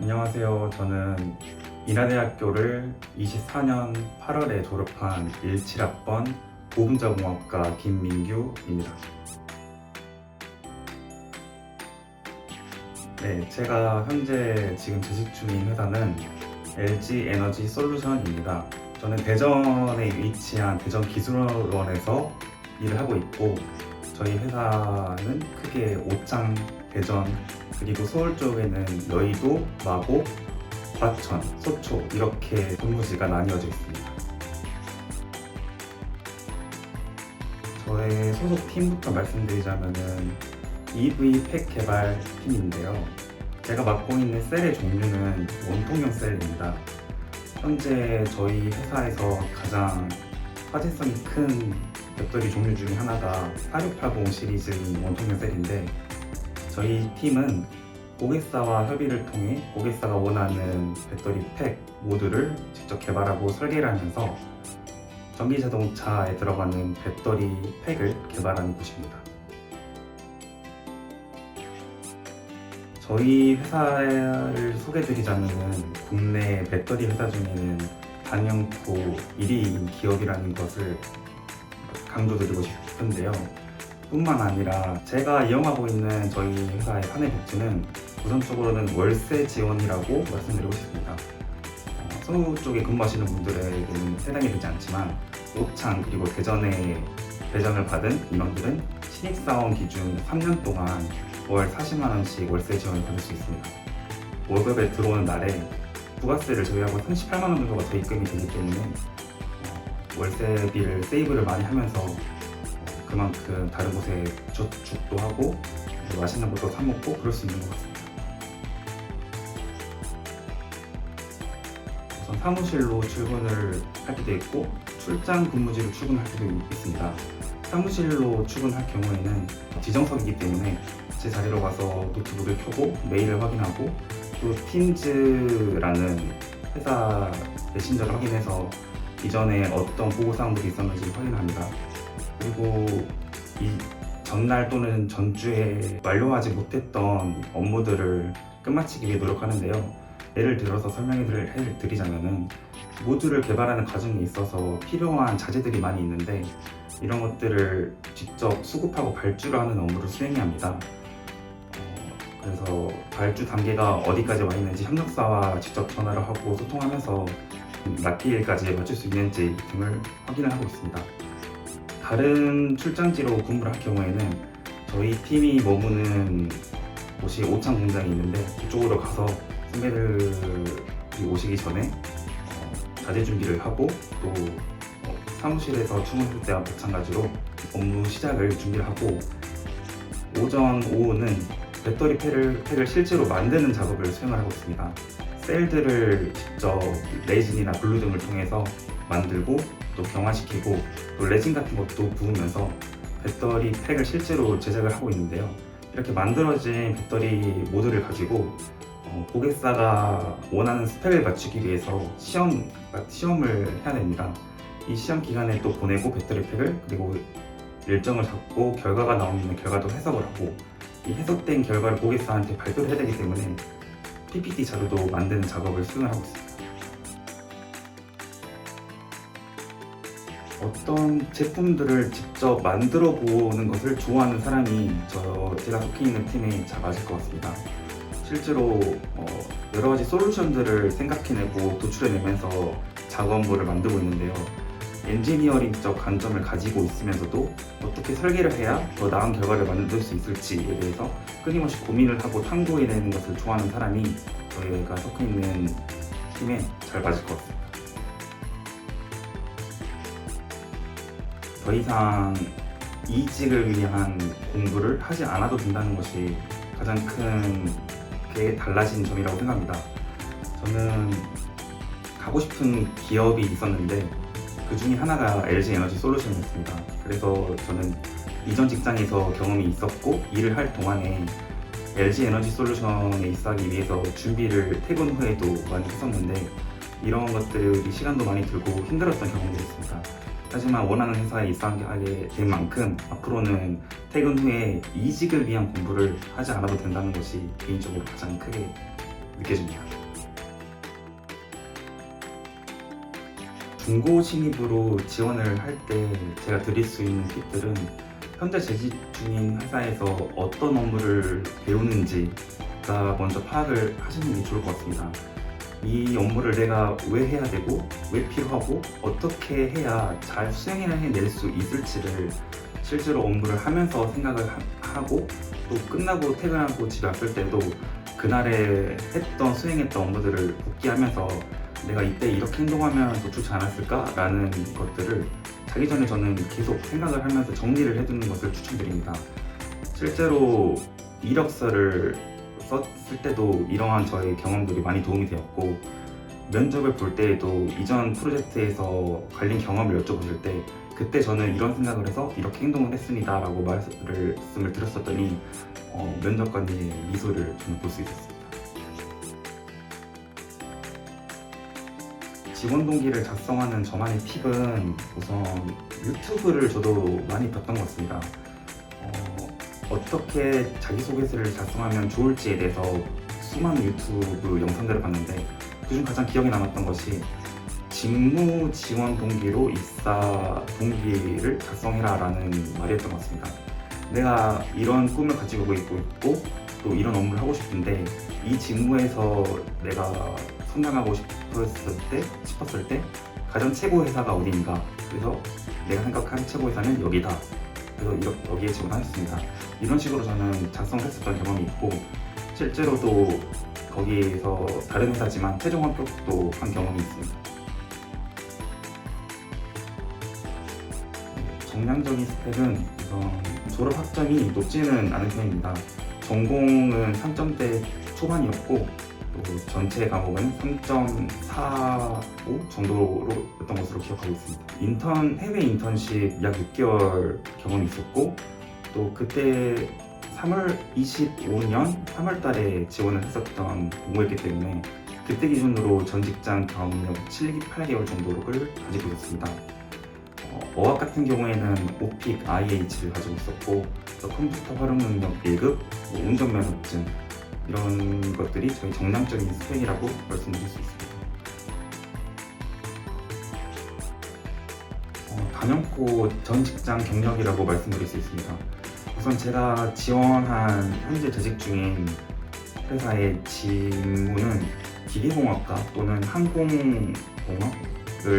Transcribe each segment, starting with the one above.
안녕하세요. 저는 인하대학교를 24년 8월에 졸업한 17학번 보분자공학과 김민규입니다. 네, 제가 현재 지금 재직 중인 회사는 LG 에너지 솔루션입니다. 저는 대전에 위치한 대전 기술원에서 일을 하고 있고 저희 회사는 크게 오창, 대전, 그리고 서울 쪽에는 여의도, 마곡, 과천, 소초 이렇게 근무지가 나뉘어져 있습니다. 저의 소속 팀부터 말씀드리자면은 EV 팩 개발 팀인데요. 제가 맡고 있는 셀의 종류는 원통형 셀입니다. 현재 저희 회사에서 가장 화제성이 큰 배터리 종류 중에 하나가 4680 시리즈인 원통형 셀인데 저희 팀은 고객사와 협의를 통해 고객사가 원하는 배터리 팩 모듈을 직접 개발하고 설계를 하면서 전기 자동차에 들어가는 배터리 팩을 개발하는 곳입니다. 저희 회사를 소개드리자면 국내 배터리 회사 중에는 단연코 1위인 기업이라는 것을 강조드리고 싶은데요. 뿐만 아니라 제가 이용하고 있는 저희 회사의 사내 복지는 우선적으로는 월세 지원이라고 말씀드리고 싶습니다. 어, 서울 쪽에 근무하시는 분들에게는 해당이 되지 않지만 오창 그리고 대전에 배정을 받은 인원들은 신입사원 기준 3년 동안 월 40만 원씩 월세 지원을 받을 수 있습니다. 월급에 들어오는 날에 부가세를 저희하고 38만 원 정도가 더 입금이 되기 때문에 어, 월세비를 세이브를 많이 하면서 어, 그만큼 다른 곳에 저축도 하고 어, 맛있는 것도 사 먹고 그럴 수 있는 것 같습니다. 우선 사무실로 출근을 할 때도 있고 출장 근무지로 출근할 때도 있습니다. 사무실로 출근할 경우에는 지정석이기 때문에 제 자리로 가서 노트북을 켜고 메일을 확인하고 또 팀즈라는 회사 메신저를 확인해서 이전에 어떤 보고사항들이 있었는지 확인합니다. 그리고 이 전날 또는 전주에 완료하지 못했던 업무들을 끝마치기 위해 노력하는데요. 예를 들어서 설명해 드리자면은 모듈을 개발하는 과정에 있어서 필요한 자재들이 많이 있는데 이런 것들을 직접 수급하고 발주를 하는 업무를 수행해야 합니다. 어, 그래서 발주 단계가 어디까지 와 있는지 협력사와 직접 전화를 하고 소통하면서 납기일까지 맞출 수 있는지 등을 확인을 하고 있습니다. 다른 출장지로 근무를 할 경우에는 저희 팀이 머무는 곳이 오창 공장이 있는데 그쪽으로 가서 선배들이 오시기 전에 어, 자재 준비를 하고 또 어, 사무실에서 출근할 때와 마찬가지로 업무 시작을 준비를 하고 오전, 오후는 배터리 팩을, 팩을 실제로 만드는 작업을 수행을 하고 있습니다. 셀들을 직접 레진이나 블루 등을 통해서 만들고 또 경화시키고 또 레진 같은 것도 부으면서 배터리 팩을 실제로 제작을 하고 있는데요. 이렇게 만들어진 배터리 모듈을 가지고 어, 고객사가 원하는 스펙을 맞추기 위해서 시험, 시험을 해야 됩니다. 이 시험 기간에 또 보내고 배터리 팩을 그리고 일정을 잡고 결과가 나오면 결과도 해석을 하고 이 해석된 결과를 고객사한테 발표를 해야 되기 때문에 PPT 자료도 만드는 작업을 수행을 하고 있습니다. 어떤 제품들을 직접 만들어 보는 것을 좋아하는 사람이 저 제가 속해 있는 팀에 잘 맞을 것 같습니다. 실제로 어, 여러 가지 솔루션들을 생각해내고 도출해내면서 작업물을 만들고 있는데요. 엔지니어링적 관점을 가지고 있으면서도 어떻게 설계를 해야 더 나은 결과를 만들 수 있을지에 대해서 끊임없이 고민을 하고 탐구해내는 것을 좋아하는 사람이 저희가 속해 있는 팀에 잘 맞을 것 같습니다. 더 이상 이직을 위한 공부를 하지 않아도 된다는 것이 가장 큰게 달라진 점이라고 생각합니다. 저는 가고 싶은 기업이 있었는데 그 중에 하나가 LG 에너지 솔루션이었습니다. 그래서 저는 이전 직장에서 경험이 있었고 일을 할 동안에 LG 에너지 솔루션에 입사하기 위해서 준비를 퇴근 후에도 많이 했었는데 이런 것들이 시간도 많이 들고 힘들었던 경험도 있습니다. 하지만 원하는 회사에 입사하게 된 만큼 앞으로는 퇴근 후에 이직을 위한 공부를 하지 않아도 된다는 것이 개인적으로 가장 크게 느껴집니다. 중고 신입으로 지원을 할 때 제가 드릴 수 있는 팁들은 현재 재직 중인 회사에서 어떤 업무를 배우는지가 먼저 파악을 하시는 게 좋을 것 같습니다. 이 업무를 내가 왜 해야 되고 왜 필요하고 어떻게 해야 잘 수행해낼 수 있을지를 실제로 업무를 하면서 생각을 하- 하고 또 끝나고 퇴근하고 집에 왔을 때도 그날에 했던 수행했던 업무들을 복귀하면서 내가 이때 이렇게 행동하면 더 좋지 않았을까라는 것들을 자기 전에 저는 계속 생각을 하면서 정리를 해두는 것을 추천드립니다. 실제로 이력서를 썼을 때도 이러한 저의 경험들이 많이 도움이 되었고 면접을 볼 때에도 이전 프로젝트에서 관련 경험을 여쭤보실 때 그때 저는 이런 생각을 해서 이렇게 행동을 했습니다라고 말씀을 드렸었더니 어, 면접관의 미소를 저는 볼 수 있었습니다. 지원 동기를 작성하는 저만의 팁은 우선 유튜브를 저도 많이 봤던 것 같습니다. 어, 어떻게 자기소개서를 작성하면 좋을지에 대해서 수많은 유튜브 영상들을 봤는데 그중 가장 기억에 남았던 것이 직무 지원 동기로 입사 동기를 작성해라 라는 말이었던 것 같습니다. 내가 이런 꿈을 가지고 있고 또 이런 업무를 하고 싶은데 이 직무에서 내가 성장하고 싶었을 때 싶었을 때 가장 최고 회사가 어디인가. 그래서 내가 생각한 최고 회사는 여기다. 그래서 이렇- 여기에 지원하였습니다. 이런 식으로 저는 작성했었던 경험이 있고 실제로도 거기에서 다른 회사지만 최종 합격도 한 경험이 있습니다. 정량적인 스펙은 우선 졸업 학점이 높지는 않은 편입니다. 전공은 3점대 초반이었고 또 전체 과목은 3.45 정도로였던 것으로 기억하고 있습니다. 인턴 해외 인턴십 약 6개월 경험이 있었고 또 그때 3월 25년 3월 달에 지원을 했었던 공모였기 때문에 그때 기준으로 전 직장 경력 7, 8개월 정도를 가지고 있었습니다. 어, 어학 같은 경우에는 오픽 IH를 가지고 있었고 또 컴퓨터 활용 능력 1급, 뭐 운전면허증 이런 것들이 저희 정량적인 스펙이라고 말씀드릴 수 있습니다. 어, 단연코 전 직장 경력이라고 말씀드릴 수 있습니다. 우선 제가 지원한 현재 재직 중인 회사의 직무는 기계공학과 또는 항공공학을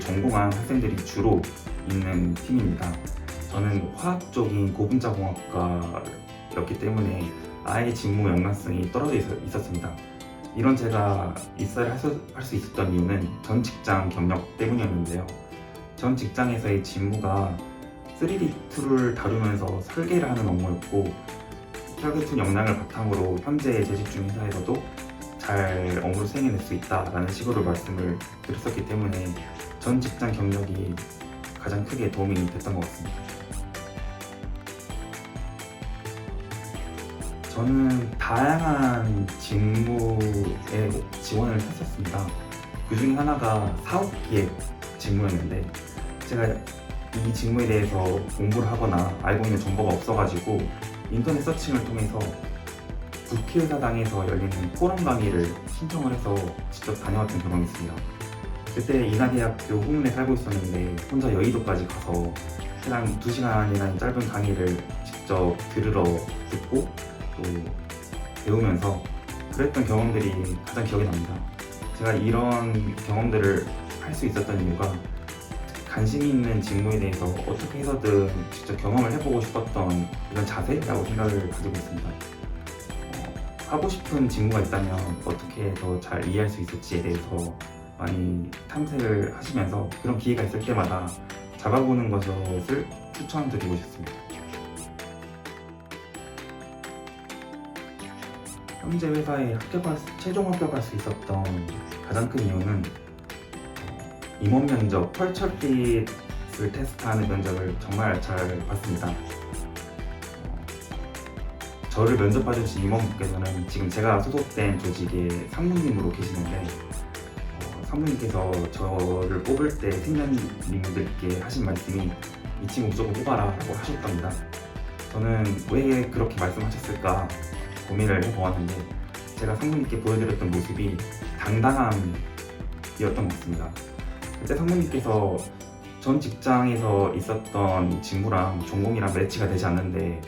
전공한 학생들이 주로 있는 팀입니다. 저는 화학 적인 고분자 공학과였기 때문에 아예 직무 연관성이 떨어져 있- 있었습니다. 이런 제가 입사를 할 수 있었던 이유는 전 직장 경력 때문이었는데요. 전 직장에서의 직무가 3D 툴을 다루면서 설계를 하는 업무였고 툴 역량을 바탕으로 현재 재직 중인 회사에서도 잘 업무를 수행해낼 수 있다라는 식으로 말씀을 드렸었기 때문에 전 직장 경력이 가장 크게 도움이 됐던 것 같습니다. 저는 다양한 직무에 지원을 했었습니다. 그 중에 하나가 사업기획 직무였는데 제가 이 직무에 대해서 공부를 하거나 알고 있는 정보가 없어가지고 인터넷 서칭을 통해서 국회의사당에서 열리는 포럼 강의를 신청을 해서 직접 다녀왔던 경험이 있습니다. 그때 인하대학교 후문에 살고 있었는데 혼자 여의도까지 가서 해당 2시간이라는 짧은 강의를 직접 들으러 듣고 또 배우면서 그랬던 경험들이 가장 기억에 납니다. 제가 이런 경험들을 할 수 있었던 이유가 관심이 있는 직무에 대해서 어떻게 해서든 직접 경험을 해보고 싶었던 이런 자세라고 생각을 가지고 있습니다. 어, 하고 싶은 직무가 있다면 어떻게 더 잘 이해할 수 있을지에 대해서 많이 탐색을 하시면서 그런 기회가 있을 때마다 잡아보는 것을 추천드리고 싶습니다. 현재 회사에 합격할 수- 최종 합격할 수 있었던 가장 큰 이유는 어, 임원 면접 펄처핏을 테스트하는 면접을 정말 잘 봤습니다. 어, 저를 면접 봐주신 임원분께서는 지금 제가 소속된 조직의 상무님으로 계시는데 어, 상무님께서 저를 뽑을 때 팀장님들께 하신 말씀이 이 친구 무조건 뽑아라 라고 하셨답니다. 저는 왜 그렇게 말씀하셨을까 고민을 해보았는데 제가 상무님께 보여드렸던 모습이 당당함이었던 것 같습니다. 그때 상무님께서 전 직장에서 있었던 직무랑 전공이랑 매치가 되지 않는데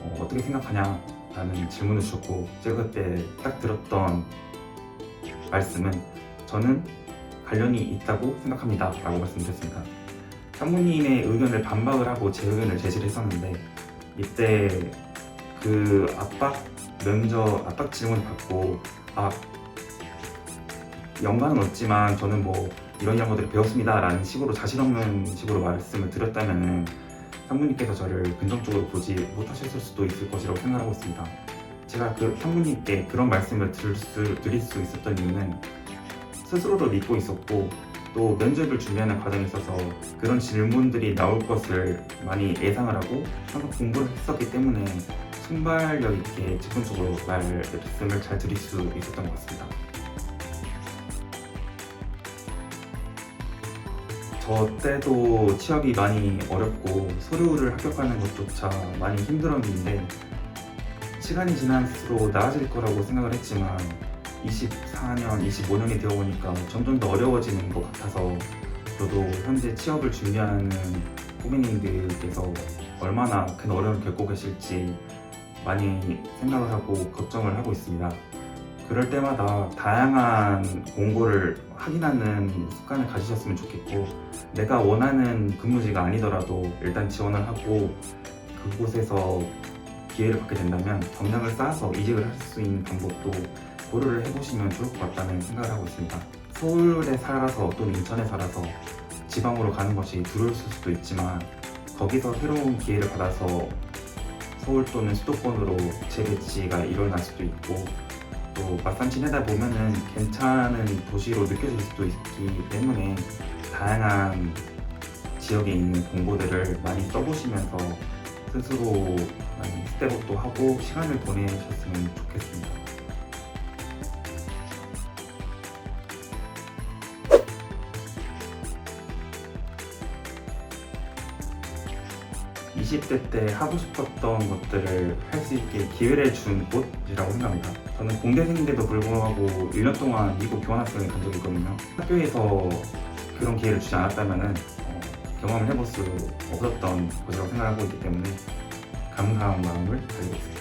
어, 어떻게 생각하냐 라는 질문을 주셨고 제가 그때 딱 들었던 말씀은 저는 관련이 있다고 생각합니다 라고 말씀드렸습니다. 상무님의 의견을 반박을 하고 제 의견을 제시를 했었는데 이때 그 압박 면접 압박 질문을 받고 아 연관은 없지만 저는 뭐 이런 이런 것들을 배웠습니다 라는 식으로 자신 없는 식으로 말씀을 드렸다면은 상무님께서 저를 긍정적으로 보지 못하셨을 수도 있을 것이라고 생각하고 있습니다. 제가 그 상무님께 그런 말씀을 드릴 수, 드릴 수 있었던 이유는 스스로를 믿고 있었고 또 면접을 준비하는 과정에 있어서 그런 질문들이 나올 것을 많이 예상을 하고 항상 공부를 했었기 때문에 순발력 있게 즉흥적으로 말씀을 잘 드릴 수 있었던 것 같습니다. 저 때도 취업이 많이 어렵고 서류를 합격하는 것조차 많이 힘들었는데 시간이 지날수록 나아질 거라고 생각을 했지만 24년, 25년이 되어 보니까 점점 더 어려워지는 것 같아서 저도 현재 취업을 준비하는 후배님들께서 얼마나 큰 어려움을 겪고 계실지 많이 생각을 하고 걱정을 하고 있습니다. 그럴 때마다 다양한 공고를 확인하는 습관을 가지셨으면 좋겠고 내가 원하는 근무지가 아니더라도 일단 지원을 하고 그곳에서 기회를 받게 된다면 경력을 쌓아서 이직을 할 수 있는 방법도 고려를 해보시면 좋을 것 같다는 생각을 하고 있습니다. 서울에 살아서 또는 인천에 살아서 지방으로 가는 것이 두려울 수도 있지만 거기서 새로운 기회를 받아서 서울 또는 수도권으로 재배치가 일어날 수도 있고 또 막상 지내다 보면은 괜찮은 도시로 느껴질 수도 있기 때문에 다양한 지역에 있는 공고들을 많이 써보시면서 스스로 많이 스텝업도 하고 시간을 보내셨으면 좋겠습니다. (20대) 때 하고 싶었던 것들을 할 수 있게 기회를 준 곳이라고 생각합니다. 저는 공대생인데도 불구하고 1년 동안 미국 교환학생을 간 적이 있거든요. 학교에서 그런 기회를 주지 않았다면 경험을 해볼 수 없었던 곳이라고 생각하고 있기 때문에 감사한 마음을 가지고 있습니다.